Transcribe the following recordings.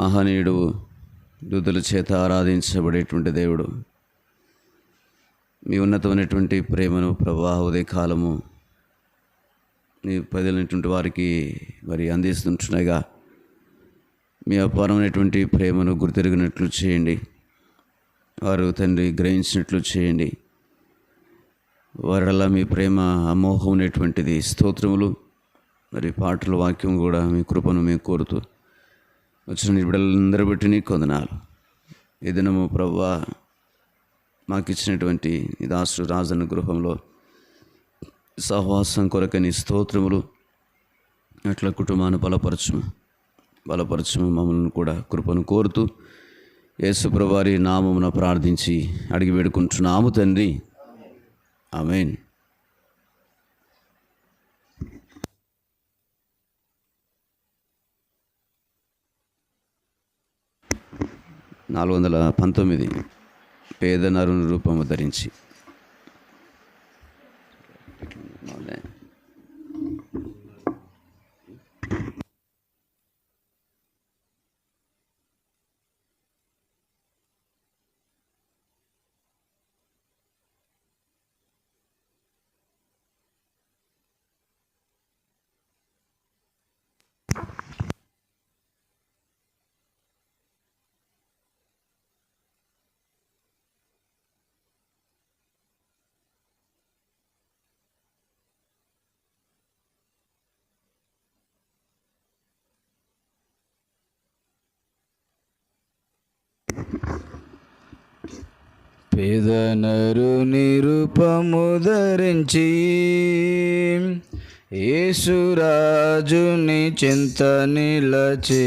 మహనీయుడు దూతుల చేత ఆరాధించబడేటువంటి దేవుడు. మీ ఉన్నతమైనటువంటి ప్రేమను ప్రభా ఉదయ కాలము మీ ప్రజలైనటువంటి వారికి మరి అందిస్తుంటున్నాగా మీ అపారమైనటువంటి ప్రేమను గుర్తెరిగినట్లు చేయండి. వారు తండ్రి గ్రహించినట్లు చేయండి. వారలా మీ ప్రేమ అమోహమైనటువంటిది స్తోత్రములు మరి పాటల వాక్యం కూడా మీ కృపను మేము కోరుతూ వచ్చిన నీ బిడ్డలందరూ బట్టి నీకు కొందనాలు. ఈ దినము ప్రవ్వా మాకు ఇచ్చినటువంటి ఈ దాసు రాజన్న గృహంలో సహవాసం కొరకని స్తోత్రములు అట్లా కుటుంబాన్ని బలపరచుము. బలపరచుము మమ్మల్ని కూడా కృపను కోరుతూ యేసుప్రవారి నామమున ప్రార్థించి అడిగి వేడుకుంటున్నాము తండ్రి. ఆమెన్. నాలుగు వందల పంతొమ్మిది పేద నరుని రూపము ధరించి. పేదనరు నిరుపము ధరించి యేసురాజుని చింత నిలచే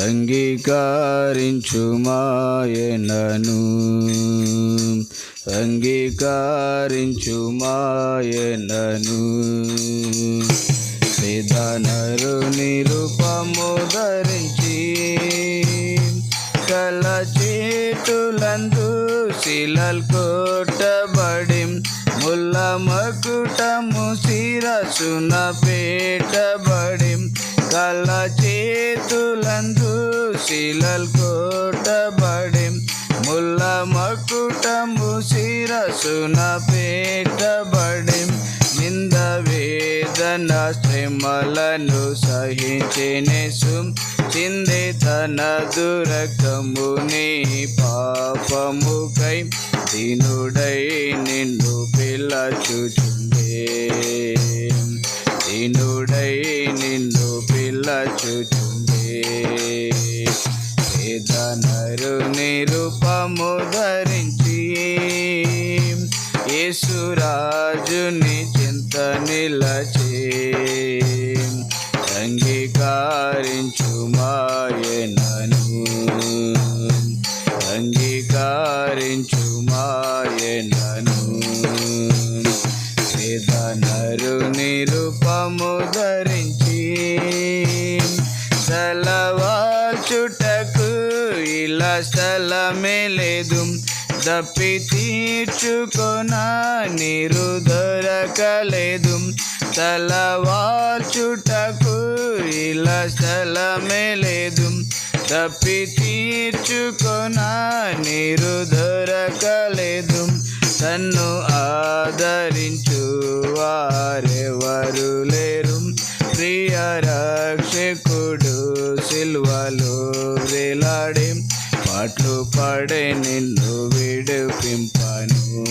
అంగీకారించు మాయనను అంగీకారించు మాయనను పేదనరు నిరుపము ధరించి కల చేతులందు శిలల్ కొట్టబడి. ముల్ల మకుటము శిరసున పేటబడి కల చేతులందు శిలల్ కొట్టబడి. ముల్ల మకుటము శిరసున పేటబడి వేదన శ్రమలను సహించినేసు. చిందే తన దురకముని పాపముకై దీనుడై నిన్ను పిల్లచుచుండే దీనుడై నిన్ను పిల్లచుచుండే వేదనరు నిరుపము ధరించి యేసురాజుని చింత నిలచ అంగీకారించు మాయనను అంగీకారించు మాయనను వేదనరు నిరుపము ధరించి సెలవాల్చుటకు ఇలా స్థలమే లేదు. దప్పి తీర్చుకొన నీరు దొరకలేదు తలవాల్చుటకు స్థలమే లేదు తప్పి తీర్చుకొన నీరు దొరకలేదు. తన్ను ఆదరించు వారెవరు లేరు. ప్రియ రక్షకుడు సిల్వలు వేలాడి పాటలు పాడే నిన్ను విడిపింపను.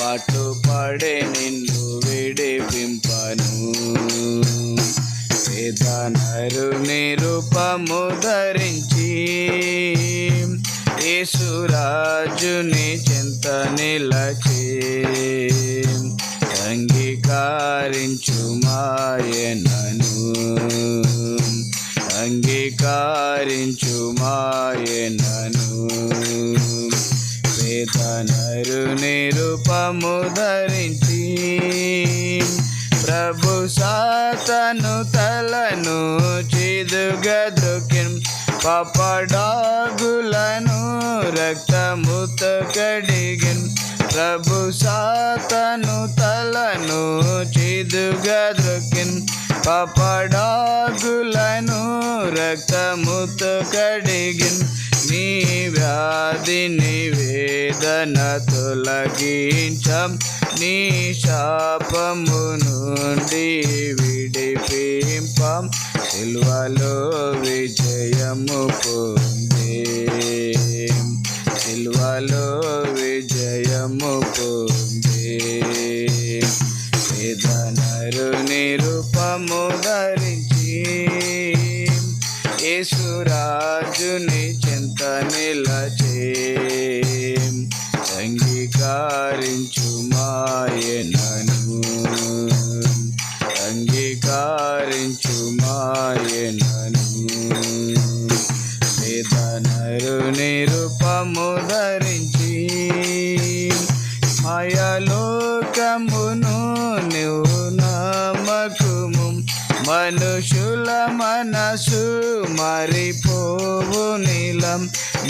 పాటలు పాడే నిన్ను విడిపింపను. వేదనరు నిరూపము ధరించి యేసురాజుని చింత నిలచి అంగీకారించు మాయనను అంగీకారించు మాయనను వేదనరు నిరూపము ధరించి ప్రభు సాతను తలను చిదుగా పపడాగులను రక్తముత కడిగిన్ ప్రభు సాతను తలను చిదుగా పపడాగులను రక్తముత కడిగిన్ వ్యాధిని వేదన తొలగించం. నీ శాపము నుండి విడిపింపం. సిల్వలో విజయము పొందే. సిల్వలో విజయము పొందే. వేదనరు నిరుపము ధరించి. యేసురాజుని చింత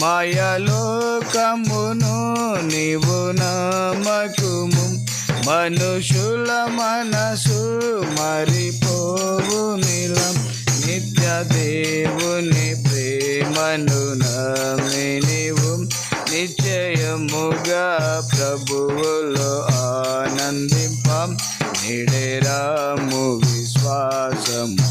మాయలోకమును నీవు నమకుము. మనుషుల మనసు మరిపోవు నీలం నిత్య దేవుని ప్రేమను నమ్మి నిశ్చయముగా ప్రభువులో ఆనందింపం. నిడేరాము విశ్వాసముతో.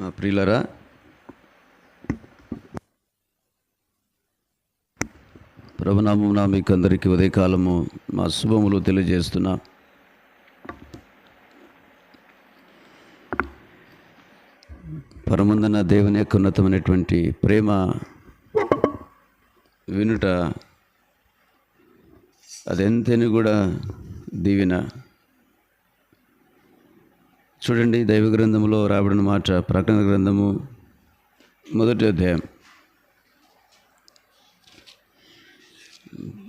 మా ప్రియులరా ప్రభునామమున మీకు అందరికీ ఉదయకాలము మా శుభములు తెలియజేస్తున్నా. పరమందన దేవుని యొక్క ఉన్నతమైనటువంటి ప్రేమ వినుట అదెంతని కూడా దీవిన. చూడండి దైవ గ్రంథంలో రాబడిన మాట ప్రకటన గ్రంథము మొదటి అధ్యాయం.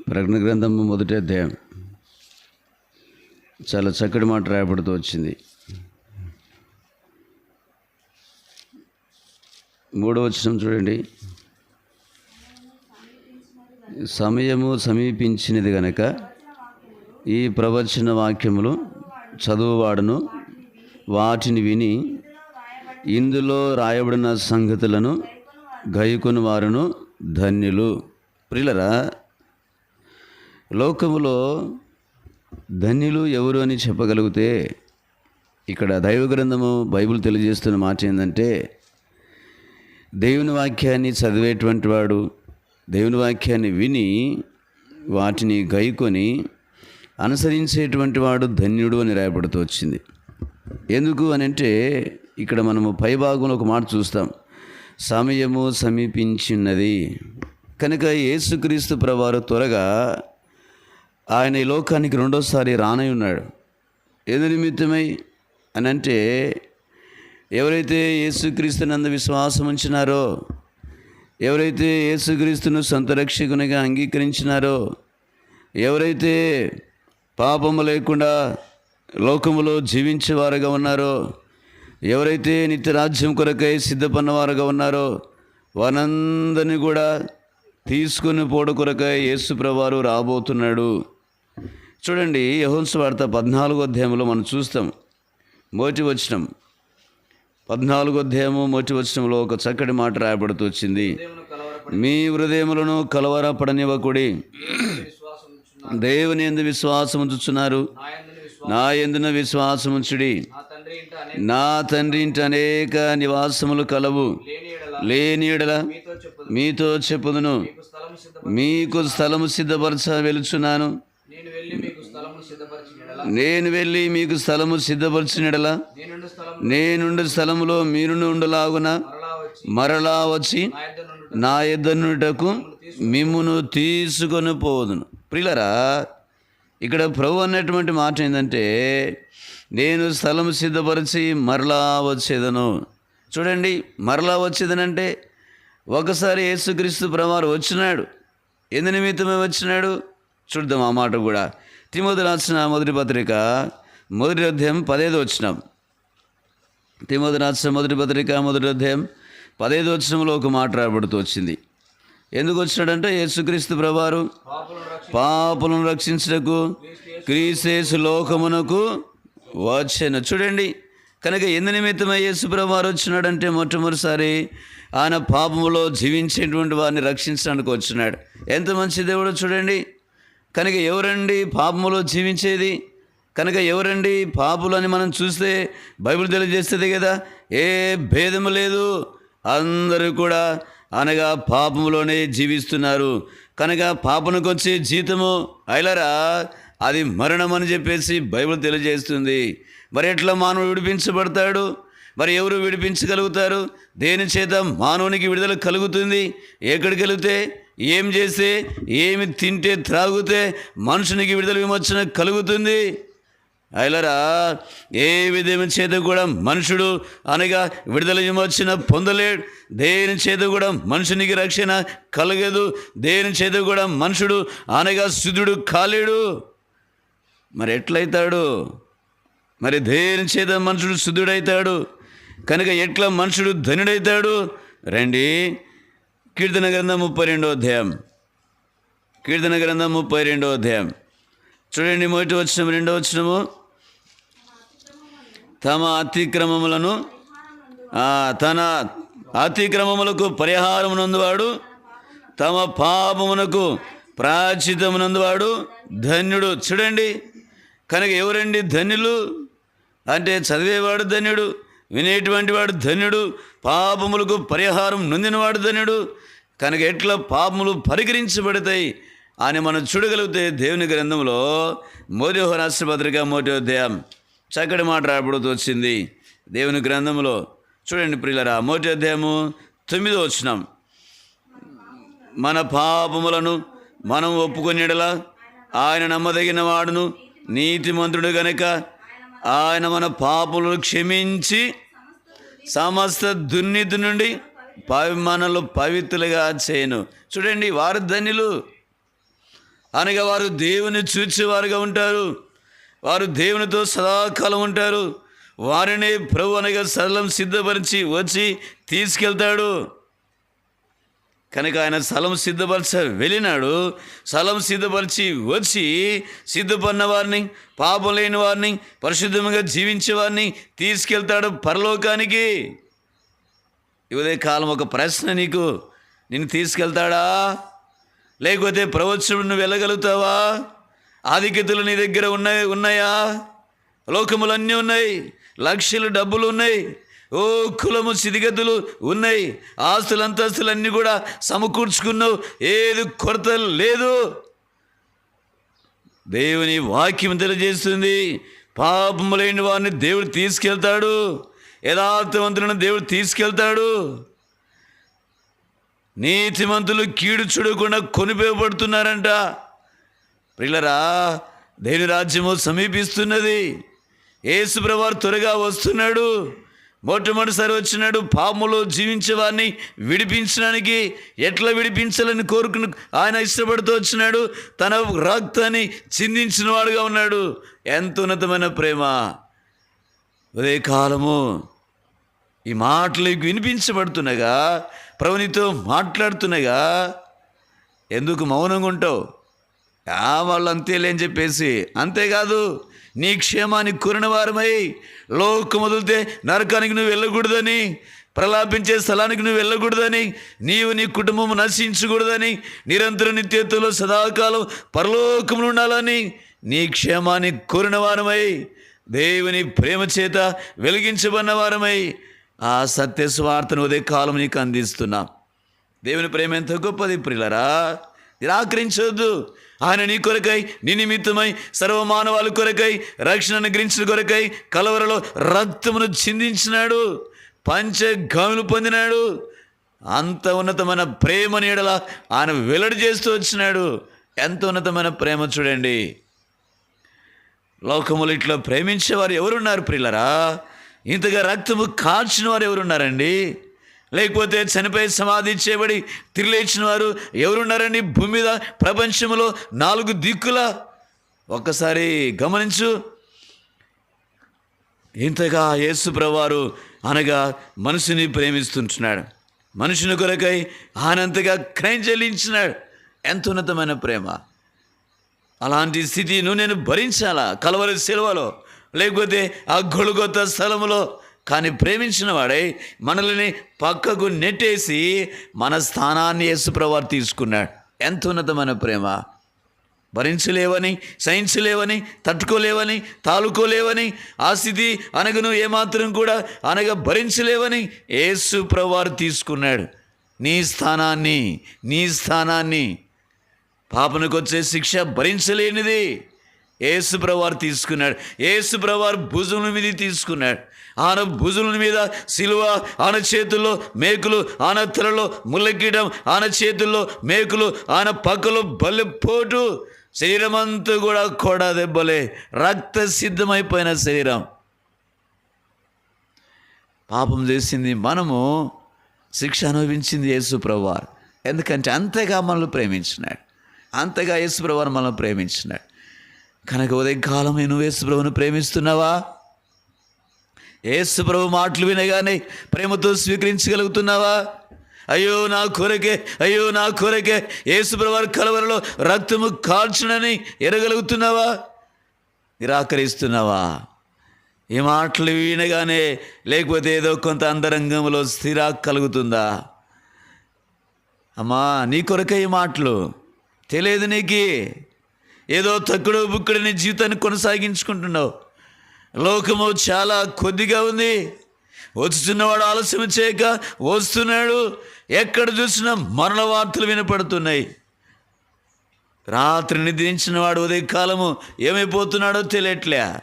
ప్రకటన గ్రంథము మొదటి అధ్యాయం. చాలా చక్కటి మాట రాయబడుతూ వచ్చింది. మూడవ వచనం చూడండి. సమయము సమీపించినది గనక ఈ ప్రవచన వాక్యములు చదువువాడును వాటిని విని ఇందులో రాయబడిన సంగతులను గైకొని వారును ధన్యులు. ప్రిలరా లోకములో ధన్యులు ఎవరు అని చెప్పగలిగితే ఇక్కడ దైవ గ్రంథము బైబిల్ తెలియజేస్తున్న మాట ఏంటంటే దేవుని వాక్యాన్ని చదివేటువంటి వాడు దేవుని వాక్యాన్ని విని వాటిని గైకొని అనుసరించేటువంటి వాడు ధన్యుడు అని రాయబడుతూ వచ్చింది. ఎందుకు అని అంటే ఇక్కడ మనము పైభాగంలో ఒక మాట చూస్తాం. సమయము సమీపించినది. కనుక యేసుక్రీస్తు ప్రవారు త్వరగా ఆయన ఈ లోకానికి రెండోసారి రానై ఉన్నాడు. ఏది నిమిత్తమై? అని అంటే ఎవరైతే యేసుక్రీస్తునందు విశ్వాసం ఉంచినారో ఎవరైతే యేసుక్రీస్తును సొంత రక్షకునిగా అంగీకరించినారో ఎవరైతే పాపము లేకుండా లోకములో జీవించేవారుగా ఉన్నారో ఎవరైతే నిత్యరాజ్యం కొరకై సిద్ధపన్నవారుగా ఉన్నారో వారందరినీ కూడా తీసుకుని పోడ కొరకై యేసు ప్రభువారు రాబోతున్నాడు. చూడండి యహోన్స్ వార్త పద్నాలుగో అధ్యాయంలో మనం చూస్తాం. మోటి వచనం. పద్నాలుగో అధ్యాయము మొటి వచనంలో ఒక చక్కటి మాట రాయబడుతూ వచ్చింది. మీ హృదయములను కలవరపడనివ్వకుడి. దేవుని ఎందు విశ్వాసం ఉంచుచున్నారు నా ఎందున విశ్వాసముంచుడి. నా తండ్రి ఇంటి అనేక నివాసములు కలవు. లేని మీతో చెప్పుదును. మీకు స్థలము సిద్ధపరచ వెలుచున్నాను. నేను వెళ్ళి మీకు స్థలము సిద్ధపరిచిన సిద్ధపరచినడల. నేనుండు స్థలములో మీరు ఉండలాగున. మరలా వచ్చి నా ఇద్దరుటకు మిమ్మును తీసుకొని పోదును. ప్రిలరా ఇక్కడ ప్రభు అన్నటువంటి మాట ఏంటంటే నేను స్థలం సిద్ధపరిచి మరలా వచ్చేదను. చూడండి మరలా వచ్చేదనంటే ఒకసారి యేసుక్రీస్తు ప్రవారు వచ్చినాడు. ఎందు నిమిత్తమే వచ్చినాడు? చూద్దాం ఆ మాట కూడా. తిమోతి రాసిన మొదటి పత్రిక మొదటి అధ్యాయం పదేది వచ్చినాం తిమోతి రాసిన మొదటి పత్రిక మొదటి అధ్యాయం పదైదు వచ్చినంలో ఒక మాట రాబడుతూ వచ్చింది. ఎందుకు వచ్చినాడంటే యేసుక్రీస్తు ప్రభువారు పాపులను రక్షించటకు క్రీసేసు లోకమునకు వచ్చాను. చూడండి కనుక ఎందు నిమిత్తమై యేసు ప్రభారు వచ్చినాడంటే మొట్టమొదటిసారి ఆయన పాపములో జీవించేటువంటి వారిని రక్షించడానికి వచ్చినాడు. ఎంత మంచి దేవుడో చూడండి కనుక ఎవరండి పాపములో జీవించేది? కనుక ఎవరండి పాపులు అని మనం చూస్తే బైబిల్ తెలియజేస్తుంది కదా ఏ భేదము లేదు. అందరూ కూడా అనగా పాపములోనే జీవిస్తున్నారు. కనుక పాపనికి వచ్చే జీతము అయిలరా? అది మరణం అని చెప్పేసి బైబిల్ తెలియజేస్తుంది. మరి ఎట్లా మానవుడు విడిపించబడతాడు? మరి ఎవరు విడిపించగలుగుతారు? దేని చేత మానవునికి విడుదల కలుగుతుంది? ఎక్కడికి వెళితే? ఏం చేస్తే? ఏమి తింటే త్రాగితే మనుషునికి విడుదల విమోచన కలుగుతుంది? అయిలరా ఏ విధమైన చేత కూడా మనుషుడు అనగా విడుదల విమోచన పొందలేడు. దేని చేత కూడా మనుషునికి రక్షణ కలగదు. దేని చేత కూడా మనుషుడు అనగా శుద్ధుడు కాలేడు. మరి ఎట్లయితాడు? మరి దేని చేత మనుషుడు శుద్ధుడైతాడు? కనుక ఎట్లా మనుషుడు ధనుడైతాడు రండి. కీర్తన గ్రంథం ముప్పై రెండో అధ్యాయం. కీర్తన గ్రంథం ముప్పై రెండో అధ్యాయం. చూడండి మొదటి వచ్చిన రెండో వచ్చినము తమ అతిక్రమములను తన అతిక్రమములకు పరిహారమునందువాడు తమ పాపమునకు ప్రాచితమునందువాడు ధన్యుడు. చూడండి కనుక ఎవరండి ధన్యులు? అంటే చదివేవాడు ధన్యుడు వినేటువంటి వాడు ధన్యుడు పాపములకు పరిహారం నొందినవాడు ధన్యుడు. కనుక ఎట్లా పాపములు పరికరించబడతాయి అని మనం చూడగలిగితే దేవుని గ్రంథంలో మోదోహ రాష్ట్రపత్రిక మోటోధ్యాయం చక్కటి మాట రాబడుతూ వచ్చింది. దేవుని గ్రంథంలో చూడండి ప్రియులరా మోటి అధ్యాయము తొమ్మిదో వచ్చినాం మన పాపములను మనం ఒప్పుకొనిడలా ఆయన నమ్మదగిన వాడును నీతిమంతుడు గనక ఆయన మన పాపములను క్షమించి సమస్త దుర్నీతి నుండి మనలు పవిత్రులుగా చేయను. చూడండి వారు ధన్యులు. అనగా వారు దేవుని చూచేవారుగా ఉంటారు. వారు దేవునితో సదాకాలం ఉంటారు. వారిని ప్రభు అనగా సరళం సిద్ధపరిచి వచ్చి తీసుకెళ్తాడు. కనుక ఆయన స్థలం సిద్ధపరచ వెళ్ళినాడు. స్థలం సిద్ధపరిచి వచ్చి సిద్ధపడిన వారిని పాపం లేని వారిని పరిశుద్ధంగా జీవించే వారిని తీసుకెళ్తాడు పరలోకానికి. ఇవదే కాలం ఒక ప్రశ్న నీకు. నిన్ను తీసుకెళ్తాడా? లేకపోతే ప్రవచనుడు నువ్వు వెళ్ళగలుగుతావా? ఆధిక్యతలు నీ దగ్గర ఉన్నాయి ఉన్నాయా? లోకములు అన్నీ ఉన్నాయి లక్షలు డబ్బులు ఉన్నాయి ఓ కులము సిదిగతులు ఉన్నాయి ఆస్తులు అంతస్తులన్నీ కూడా సమకూర్చుకున్నావు ఏది కొరత లేదు. దేవుని వాక్యం తెలియజేస్తుంది పాపము లేని వారిని దేవుడు తీసుకెళ్తాడు యథార్థవంతులను దేవుడు తీసుకెళ్తాడు. నీతిమంతులు కీడు చూడకుండా కొనిపోబడుతున్నారంట. ప్రిల్లరా దేని రాజ్యము సమీపిస్తున్నది. యేసుప్రవారు త్వరగా వస్తున్నాడు. మొట్టమొదటిసారి వచ్చినాడు పాములో జీవించే వారిని విడిపించడానికి ఎట్లా విడిపించాలని కోరుకుని ఆయన ఇష్టపడుతూ వచ్చినాడు. తన రక్తాన్ని చిందించిన వాడుగా ఉన్నాడు. ఎంత ఉన్నతమైన ప్రేమ. ఉదయ కాలము ఈ మాటలు వినిపించబడుతున్నగా వినిపించబడుతున్నాగా మాట్లాడుతున్నగా మాట్లాడుతున్నాగా ఎందుకు మౌనంగా ఉంటావు? వాళ్ళు అంతేలే అని చెప్పేసి. అంతేకాదు నీ క్షేమానికి కూరిన వారమై లోకం వదిలితే నరకానికి నువ్వు వెళ్ళకూడదని ప్రలాపించే స్థలానికి నువ్వు వెళ్ళకూడదని నీవు నీ కుటుంబం నశించకూడదని నిరంతర నిత్యత్తులో సదాకాలం పరలోకములు ఉండాలని నీ క్షేమాన్ని కోరిన వారమై దేవుని ప్రేమ చేత వెలిగించబడిన వారమై ఆ సత్య స్వార్థను ఉదయ కాలం నీకు అందిస్తున్నాం. దేవుని ప్రేమ ఎంత గొప్పది ప్రిలరా నిరాకరించొద్దు. ఆయన నీ కొరకై నీ నిమిత్తమై సర్వమానవాళి కొరకై రక్షణ అనుగ్రహించిన కొరకై కలవరలో రక్తమును చిందించినాడు పంచగాములు పొందినాడు. అంత ఉన్నతమైన ప్రేమ నీడల ఆయన వెల్లడి చేస్తూ వచ్చినాడు. ఎంత ఉన్నతమైన ప్రేమ చూడండి. లోకములు ఇట్లా ప్రేమించేవారు ఎవరున్నారు ప్రిల్లరా ఇంతగా రక్తము కాల్చిన వారు ఎవరున్నారండి? లేకపోతే చనిపోయి సమాధి చేయబడి తిరిలేచిన వారు ఎవరున్నారండి భూమి మీద ప్రపంచంలో నాలుగు దిక్కుల ఒక్కసారి గమనించు. ఇంతగా యేసుప్రవారు అనగా మనిషిని ప్రేమిస్తుంటున్నాడు. మనుషుని కొరకై ఆనంతగా క్రయం చెల్లించినాడు ఎంత ఉన్నతమైన ప్రేమ. అలాంటి స్థితిను నేను భరించాలా? కలవరి సెలవలో లేకపోతే ఆ గొలుగొత్త స్థలములో? కానీ ప్రేమించిన వాడై మనల్ని పక్కకు నెట్టేసి మన స్థానాన్ని యేసుప్రవారు తీసుకున్నాడు. ఎంత ఉన్నతమైన ప్రేమ. భరించలేవని సహించలేవని తట్టుకోలేవని తాలుకోలేవని ఆ స్థితి అనగను ఏమాత్రం కూడా అనగా భరించలేవని యేసు ప్రవారు తీసుకున్నాడు. నీ స్థానాన్ని నీ స్థానాన్ని పాపనకొచ్చే శిక్ష భరించలేనిది. ఏసుప్రవారు తీసుకున్నాడు. ఏసుప్రవారు భుజముల మీద తీసుకున్నాడు. ఆన భుజముల మీద సిలువ ఆన చేతుల్లో మేకులు ఆన తలలో ముల్లకీయడం ఆన చేతుల్లో మేకులు ఆన పక్కలో బలిపోటు. శరీరం అంతా కూడా కొడ దెబ్బలే రక్త సిద్ధమైపోయిన శరీరం. పాపం చేసింది మనము శిక్ష అనుభవించింది యేసుప్రవారు ఎందుకంటే అంతగా మనల్ని ప్రేమించినాడు. అంతగా యేసుప్రవారు మనల్ని ప్రేమించినాడు. కనుక ఉదయకాలం నువ్వు యేసుప్రభును ప్రేమిస్తున్నావా? యేసుప్రభు మాటలు వినగానే ప్రేమతో స్వీకరించగలుగుతున్నావా? అయ్యో నా కొరకే అయ్యో నా కొరకే యేసుప్రభు కలవరలో రక్తము కాల్చునని ఎరగలుగుతున్నావా? నిరాకరిస్తున్నావా? ఈ మాటలు వినగానే లేకపోతే ఏదో కొంత అంతరంగంలో స్థిరా కలుగుతుందా? అమ్మా నీ కొరకే ఈ మాటలు. తెలియదు నీకు. ఏదో తక్కువ బుక్కుడు జీవితాన్ని కొనసాగించుకుంటున్నావు. లోకము చాలా కొద్దిగా ఉంది. వస్తున్నవాడు ఆలస్యం చేయక వస్తున్నాడు. ఎక్కడ చూసినా మరణ వార్తలు వినపడుతున్నాయి. రాత్రి నిద్రించిన వాడు ఉదయకాలము ఏమైపోతున్నాడో తెలియట్లే.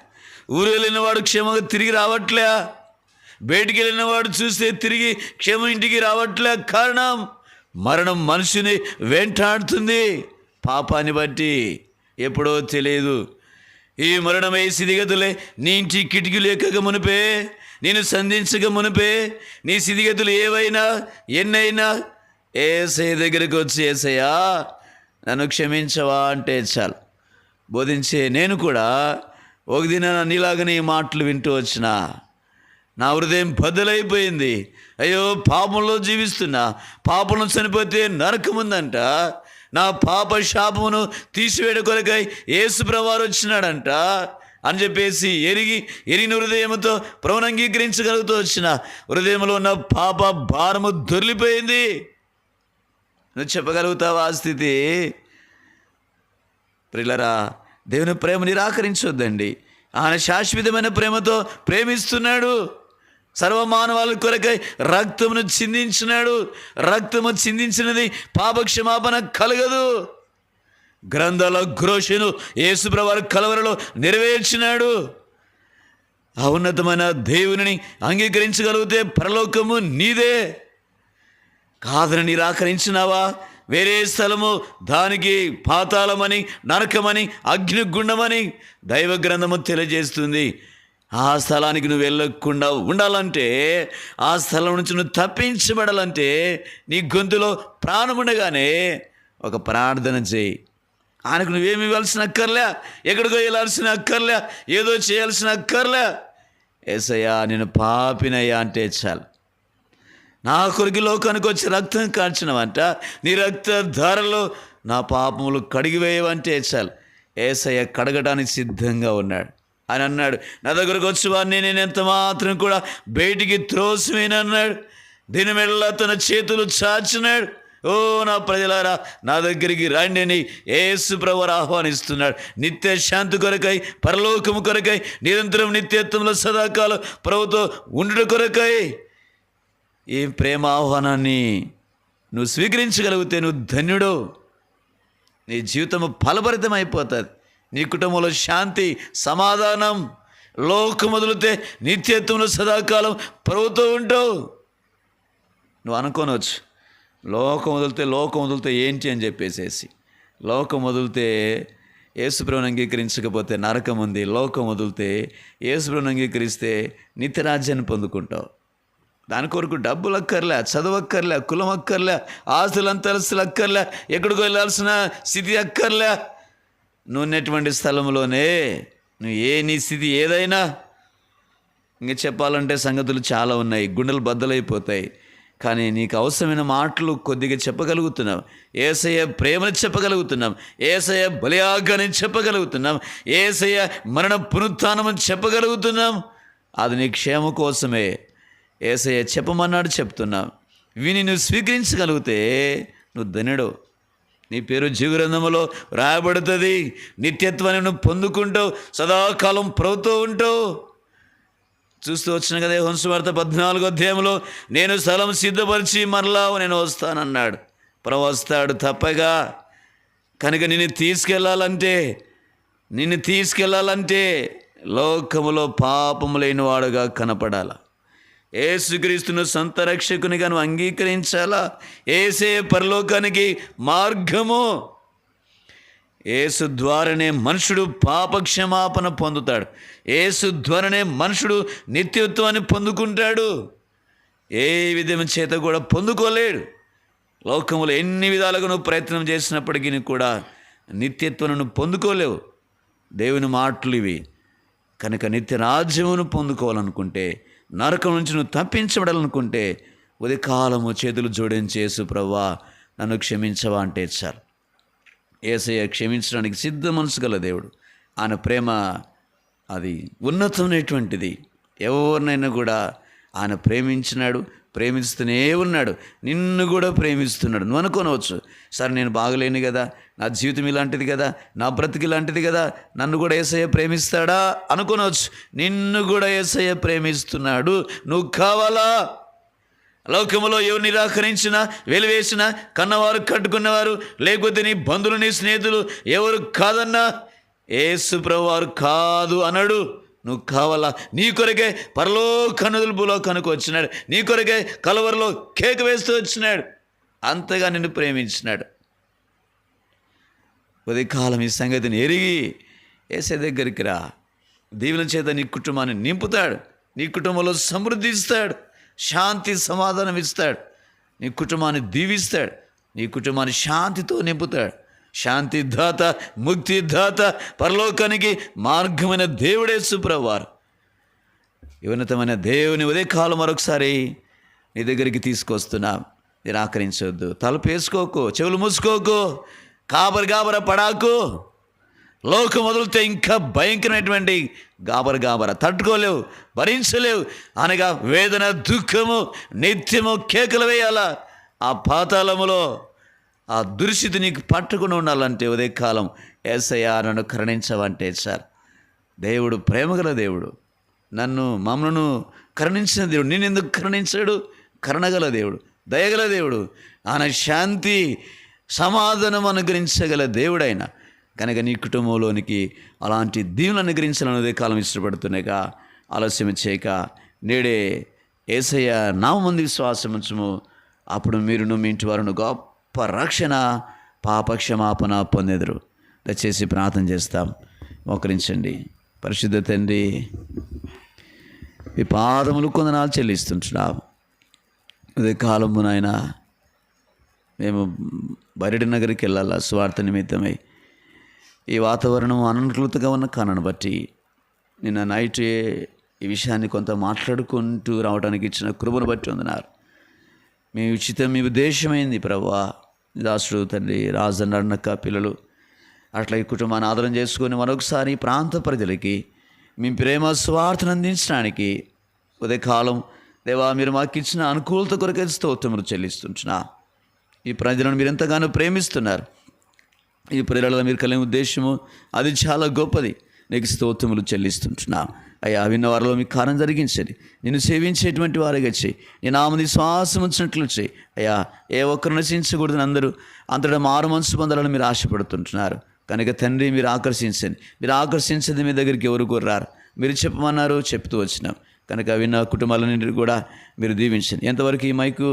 ఊరు వెళ్ళిన వాడు క్షేమంగా తిరిగి రావట్లే. బయటికి వెళ్ళిన వాడు చూస్తే తిరిగి క్షేమం ఇంటికి రావట్లే. కారణం మరణం మనిషిని వెంటాడుతుంది. పాపాన్ని బట్టి. ఎప్పుడో తెలియదు. ఈ మరణమై సిదిగతులే. నీ ఇంటి కిటికీలు ఎక్కక మునిపే. నేను సంధించక మునిపే. నీ సిదిగతులు ఏవైనా ఎన్నైనా. ఏసై దగ్గరికి వచ్చి ఏసయ్యా నన్ను క్షమించవా అంటే చాలు. బోధించే నేను కూడా ఒక దిన నీలాగనే ఈ మాటలు వింటూ వచ్చిన. నా హృదయం బద్దలైపోయింది. అయ్యో పాపంలో జీవిస్తున్నా. పాపంలో చనిపోతే నరకం ఉందంట నా పాప శాపమును తీసివేయడం కొరకై యేసుప్రవారు వచ్చినాడంట అని చెప్పేసి ఎరిగి ఎరిగిన హృదయంతో ప్రవణంగీకరించగలుగుతూ వచ్చిన. హృదయంలో ఉన్న పాప భారము దొరిలిపోయింది నువ్వు చెప్పగలుగుతావా ఆ స్థితి? ప్రిలరా దేవుని ప్రేమ నిరాకరించొద్దండి. ఆయన శాశ్వతమైన ప్రేమతో ప్రేమిస్తున్నాడు. సర్వమానవాళి కొరకై రక్తమును చిందించినాడు. రక్తము చిందించినది పాపక్షమాపణ కలగదు. గ్రంథాల గ్రోషను యేసుప్రవారి కలవరలో నెరవేర్చినాడు. ఆ ఉన్నతమైన దేవునిని అంగీకరించగలిగితే పరలోకము నీదే. కాదని నిరాకరించినావా? వేరే స్థలము దానికి పాతాళమని నరకమని అగ్నిగుండమని దైవ గ్రంథము తెలియజేస్తుంది. ఆ స్థలానికి నువ్వు వెళ్ళకుండా ఉండాలంటే ఆ స్థలం నుంచి నువ్వు తప్పించబడాలంటే నీ గొంతులో ప్రాణం ఉండగానే ఒక ప్రార్థన చేయి. ఆయనకు నువ్వేమి ఇవ్వాల్సిన అక్కర్లే ఎక్కడికో వెళ్ళాల్సిన అక్కర్లే ఏదో చేయాల్సిన అక్కర్లే. ఏసయ్యా నేను పాపినయ్యా అంటే చాలు. నా కొరికి లోకానికి వచ్చి రక్తం కాల్చినవంట నీ రక్త ధారలో నా పాపములు కడిగివేయవంటే చాలు. ఏసయ్య కడగడానికి సిద్ధంగా ఉన్నాడు. అని అన్నాడు. నా దగ్గరకు వచ్చి నేను ఎంత మాత్రం కూడా బయటికి త్రోసివేనన్నాడు దీని మెడల తన చేతులు చాచినాడు. ఓ నా ప్రజలారా నా దగ్గరికి రండి అని ఏసు ప్రవర్ ఆహ్వానిస్తున్నాడు. నిత్య శాంతి కొరకై పరలోకము కొరకై నిరంతరం నిత్యత్వంలో సదాకాలం ప్రభుతో ఉండుట కొరకై ఈ ప్రేమ ఆహ్వానాన్ని నువ్వు స్వీకరించగలిగితే నువ్వు ధన్యుడు నీ జీవితము ఫలభరితం అయిపోతుంది నీ కుటుంబంలో శాంతి సమాధానం లోకం వదిలితే నిత్యత్వంలో సదాకాలం ప్రభుతో ఉంటావు. నువ్వు అనుకోనవచ్చు లోకం వదిలితే లోకం వదిలితే ఏంటి అని చెప్పేసేసి. లోకం వదిలితే యేసుప్రభుని అంగీకరించకపోతే నరకం ఉంది. లోకం వదిలితే యేసుప్రభుని అంగీకరిస్తే నిత్యరాజ్యాన్ని పొందుకుంటావు. దాని కొరకు డబ్బులు అక్కర్లే చదవక్కర్లే కులం అక్కర్లే ఆస్తులు అంతస్తులు అక్కర్లే ఎక్కడికి వెళ్ళాల్సిన స్థితి అక్కర్లే. నువ్వు స్థలంలోనే నువ్వు ఏ నీ స్థితి ఏదైనా ఇంక చెప్పాలంటే సంగతులు చాలా ఉన్నాయి గుండెలు బద్దలైపోతాయి. కానీ నీకు అవసరమైన మాటలు కొద్దిగా చెప్పగలుగుతున్నాం ఏసయ్య ప్రేమని చెప్పగలుగుతున్నాం. ఏసయ్య బలియాగాని చెప్పగలుగుతున్నాం. ఏసయ్య మరణ పునరుత్థానమని చెప్పగలుగుతున్నాం. అది నీ క్షేమ కోసమే. ఏసయ్య చెప్పమన్నాడు చెప్తున్నాం విని నువ్వు స్వీకరించగలిగితే నువ్వు ధనుడు నీ పేరు జీవగ్రంథంలో రాయబడుతుంది. నిత్యత్వాన్ని నువ్వు పొందుకుంటావు సదాకాలం ప్రభుత్వం ఉంటావు చూస్తూ వచ్చిన కదా హంసవార్త పద్నాలుగో అధ్యాయంలో నేను స్థలం సిద్ధపరిచి మరలా నేను వస్తానన్నాడు. ప్రభు వస్తాడు తప్పగా. కనుక నిన్ను తీసుకెళ్ళాలంటే నిన్ను తీసుకెళ్ళాలంటే లోకములో పాపము లేని వాడుగా కనపడాల. ఏసుక్రీస్తును సొంత రక్షకునిగా నువ్వు అంగీకరించాలా? ఏసే పరలోకానికి మార్గము. ఏసు ద్వారానే మనుషుడు పాపక్షమాపణ పొందుతాడు. ఏసు ద్వారానే మనుషుడు నిత్యత్వాన్ని పొందుకుంటాడు. ఏ విధం చేత కూడా పొందుకోలేడు. లోకములు ఎన్ని విధాలుగా నువ్వు ప్రయత్నం చేసినప్పటికీ కూడా నిత్యత్వాన్ని పొందుకోలేవు. దేవుని మాటలు ఇవి. కనుక నిత్య రాజ్యమును పొందుకోవాలనుకుంటే నరకం నుంచి నువ్వు తప్పించబడాలనుకుంటే ఉదయకాలము చేతులు జోడించేసు ప్రవ్వా నన్ను క్షమించవా అంటే చాలు ఏసయ్య క్షమించడానికి సిద్ధ మనసు గల దేవుడు. ఆయన ప్రేమ అది ఉన్నతమైనటువంటిది. ఎవరినైనా కూడా ఆయన ప్రేమించినాడు ప్రేమిస్తూనే ఉన్నాడు. నిన్ను కూడా ప్రేమిస్తున్నాడు. నువ్వు అనుకోనవచ్చు. సార్ నేను బాగలేను కదా. నా జీవితం ఇలాంటిది కదా. నా బ్రతికి ఇలాంటిది కదా. నన్ను కూడా ఏసయ్య ప్రేమిస్తాడా? అనుకోనవచ్చు. నిన్ను కూడా ఏసయ్య ప్రేమిస్తున్నాడు. నువ్వు కావాలా? లోకములో ఎవరు నిరాకరించినా వెలివేసినా కన్నవారు కట్టుకున్నవారు లేకపోతే నీ బంధువులు నీ స్నేహితులు ఎవరు కాదన్నా? ఏసు వారు కాదు అనడు. నువ్వు కావాలా? నీ కొరకే పరలో కనుదులుపులో కనుక వచ్చినాడు. నీ కొరకే కలవరలో కేక్ వేస్తూ వచ్చినాడు. అంతగా నిన్ను ప్రేమించినాడు. ఉదయకాలం ఈ సంగతిని ఎరిగి ఏసే దగ్గరికి రా. దీవుల చేత నీ కుటుంబాన్ని నింపుతాడు. నీ కుటుంబంలో సమృద్ధి ఇస్తాడు. శాంతి సమాధానం ఇస్తాడు. నీ కుటుంబాన్ని దీవిస్తాడు. నీ కుటుంబాన్ని శాంతితో నింపుతాడు. శాంతి దాత ముక్తి దాత పరలోకానికి మార్గమైన దేవుడే సుప్రవారు ఉన్నతమైన దేవుని ఉదయకాలం మరొకసారి నీ దగ్గరికి తీసుకొస్తున్నా. నిరాకరించవద్దు తలపేసుకోకు చెవులు మూసుకోకు కాబర గాబర పడాకు. లోకం వదిలితే ఇంకా భయంకరమైనటువంటి గాబర గాబర తట్టుకోలేవు భరించలేవు. అనగా వేదన దుఃఖము నిత్యము కేకలు వేయాలా? ఆ పాతాళములో ఆ దురిస్థితి నీకు పట్టుకుని ఉండాలంటే ఉదయకాలం ఏసయ్యా నన్ను కరుణించవంటే సార్. దేవుడు ప్రేమగల దేవుడు. నన్ను మమ్మను కరుణించిన దేవుడు. నేను ఎందుకు కరుణించాడు? కరుణగల దేవుడు. దయగల దేవుడు. ఆయన శాంతి సమాధానం అనుగ్రహించగల దేవుడైన. కనుక నీ కుటుంబంలోనికి అలాంటి దీవులు అనుగ్రహించాలని ఉదయకాలం కాలం ఆలస్యం చేయక నేడే ఏసయ్య నామంది విశ్వాసం అప్పుడు మీరును మీ ఇంటి వారును గొప్ప రక్షణ పాపక్షమాపణ పొందెదరు. దయచేసి ప్రార్థన చేస్తాం. మోకరించండి. పరిశుద్ధ తండ్రి ఈ పాదములు కొందనాలు చెల్లిస్తుంటున్నాం. అదే కాలము నాయన మేము బరిడి నగరికి వెళ్ళాలా? స్వార్థ నిమిత్తమై ఈ వాతావరణం అననుకూలతగా ఉన్న కారణం బట్టి నిన్న నైట్ ఈ విషయాన్ని కొంత మాట్లాడుకుంటూ రావడానికి ఇచ్చిన కృపను బట్టి ఉందన్నారు మీ ఉచితం మీ ఉద్దేశమైంది ప్రభా దాసుడు తండ్రి రాజన్నక్క పిల్లలు అట్లా ఈ కుటుంబాన్ని ఆదరణ చేసుకొని మరొకసారి ఈ ప్రాంత ప్రజలకి మీ ప్రేమ స్వార్థను అందించడానికి ఉదయకాలం దేవా మీరు మాకు ఇచ్చిన అనుకూలత కొరకే స్తోత్రములు చెల్లిస్తుంటున్నా. ఈ ప్రజలను మీరు ఎంతగానో ప్రేమిస్తున్నారు. ఈ ప్రజలలో మీరు కలిగిన ఉద్దేశము అది చాలా గొప్పది. నీకు స్తోత్రములు చెల్లిస్తుంటున్నా. అయ్యా విన్న వారిలో మీకు కారం జరిగించండి నిన్ను సేవించేటువంటి వారిగా చేయి. నేను నామని శ్వాసం ఉంచినట్లు చేయి. అయ్యా ఏ ఒక్కరు నశించకూడదని అందరూ అంతటా మారు మనసు పొందాలని మీరు ఆశపడుతుంటున్నారు. కనుక తండ్రి మీరు ఆకర్షించండి. మీరు ఆకర్షించండి మీ దగ్గరికి ఎవరు కోర్రారు మీరు చెప్పమన్నారు చెప్తూ వచ్చినాం. కనుక విన్న కుటుంబాలన్నింటినీ కూడా మీరు దీవించండి. ఎంతవరకు ఈ మైకు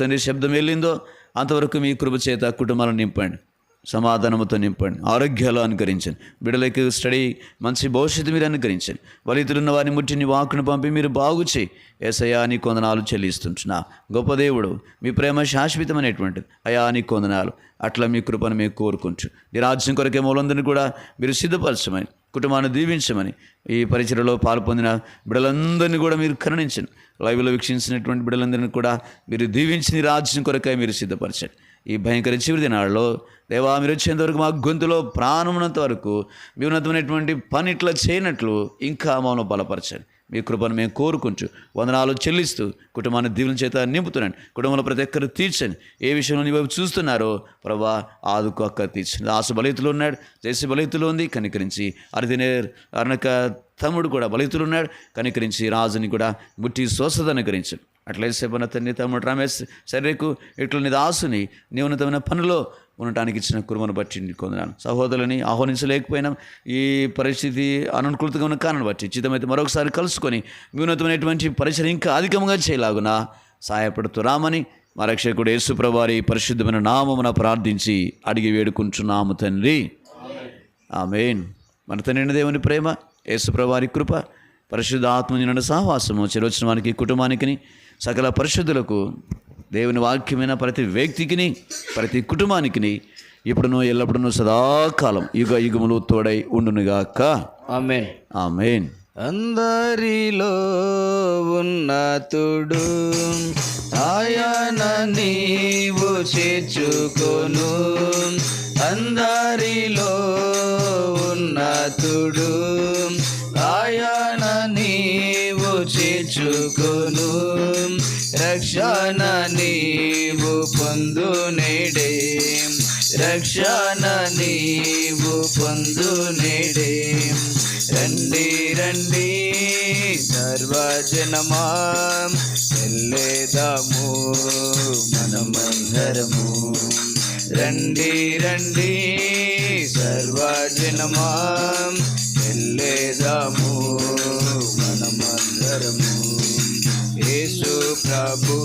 తండ్రి శబ్దం వెళ్ళిందో అంతవరకు మీ కృప చేత కుటుంబాలను నింపండి. సమాధానముతో నింపండి. ఆరోగ్యాలు అనుకరించండి. బిడ్డలకి స్టడీ మంచి భవిష్యత్తు మీరు అనుకరించండి. బలితులున్న వారిని ముట్టి నీ వాకును పంపి మీరు బాగు చేయి. ఏసయ్యా నీ కొందనాలు చెల్లిస్తుంటున్నా. గొప్ప దేవుడు మీ ప్రేమ శాశ్వతమైనటువంటిది అయా నీ కొందనాలు. అట్లా మీ కృపను మేము కోరుకుంటు. ఈ రాజ్యం కొరకే మూలందరినీ కూడా మీరు సిద్ధపరచమని కుటుంబాన్ని దీవించమని ఈ పరిచయలో పాల్పొందిన బిడలందరినీ కూడా మీరు కరుణించండి. లైవ్లో వీక్షించినటువంటి బిడలందరినీ కూడా మీరు దీవించి రాజ్యం కొరకై మీరు సిద్ధపరచండి. ఈ భయంకర చివరి దినాల్లో దేవా మీరు వచ్చేంత వరకు మా గొంతులో ప్రాణమున్నంత వరకు మీ ఉన్నతమైనటువంటి పని ఇట్లా చేయనట్లు ఇంకా మమ్మల్ని బలపరచండి. మీ కృపను మేము కోరుకుంటూ వందనాలు చెల్లిస్తూ కుటుంబాన్ని దీవుల చేత నింపుతున్నాను. కుటుంబంలో ప్రతి ఒక్కరు తీర్చండి. ఏ విషయంలో నీ వైపు చూస్తున్నారో ప్రభా ఆదుకు అక్క తీర్చండి. ఆశ బలితులు ఉన్నాడు చేసి బలితులు ఉంది కనికరించి అరిదినే అరణక తమ్ముడు కూడా బలితులు ఉన్నాడు కనికరించి రాజుని కూడా ముట్టి స్వస్థత అనుకరించండి. అట్లయితే చెప్పిన తండ్రి తమ్ముడు రమేష్ సరేకు ఇట్లా నీ దాసుని నీ ఉన్నతమైన పనిలో ఉండటానికి ఇచ్చిన కురుమను బట్టి కొందనాను సహోదరులని ఆహ్వానించలేకపోయినా ఈ పరిస్థితి అననుకూలతగా ఉన్న కారణం బట్టి చిత్తమైతే మరొకసారి కలుసుకొని మీ ఉన్నతమైనటువంటి పరిచయం ఇంకా అధికంగా చేయలాగున సహాయపడుతురామని మా రక్షకుడు పరిశుద్ధమైన నామమున ప్రార్థించి అడిగి వేడుకుంటున్నాము తండ్రి. ఆమెన్. మన తండ్రి దేవుని ప్రేమ యేసుప్రభారి కృప పరిశుద్ధ ఆత్మజనుల సహవాసము చిరోచిన వానికి కుటుంబానికి సకల పరిశుద్ధులకు దేవుని వాక్యమైన ప్రతి వ్యక్తికిని ప్రతి కుటుంబానికి ఇప్పుడును ఎల్లప్పుడూ సదాకాలం యుగ యుగములు తోడై ఉండునుగాక. ఆమేన్. ఆమెన్. అందరిలో ఉన్నతుడు ఆయన నీవు చేర్చుకొను. అందరిలో ఉన్నతుడు ఆయన చేర్చుకొను రక్షణ నీవు పొందు నేడే. రక్షణ నీవు పొందు నేడే. రండి రండి సర్వజనమా. వెళ్ళేదాము మనమందరము. రండి రండి సర్వజనమా. వెళ్ళేదాము మనమందరము. యేసు ప్రభు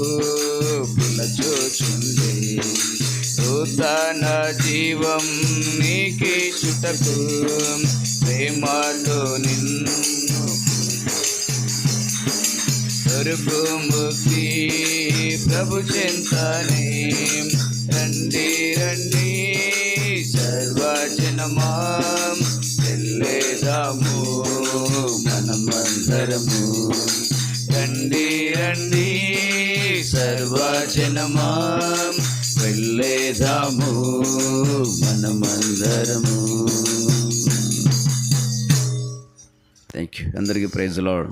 పిలచూచుండే నూతన జీవం నీకి చుటకు ప్రేమలో నిన్ను దొరుకు ముక్తి ప్రభు చెంతనే. రండి రండి సర్వజనమా వెళ్ళేదాము అవసరము రండి రండి సర్వజనమా వెళ్ళేదాము మనమందరము. థ్యాంక్ యూ అందరికీ ప్రైజ్ లాడ్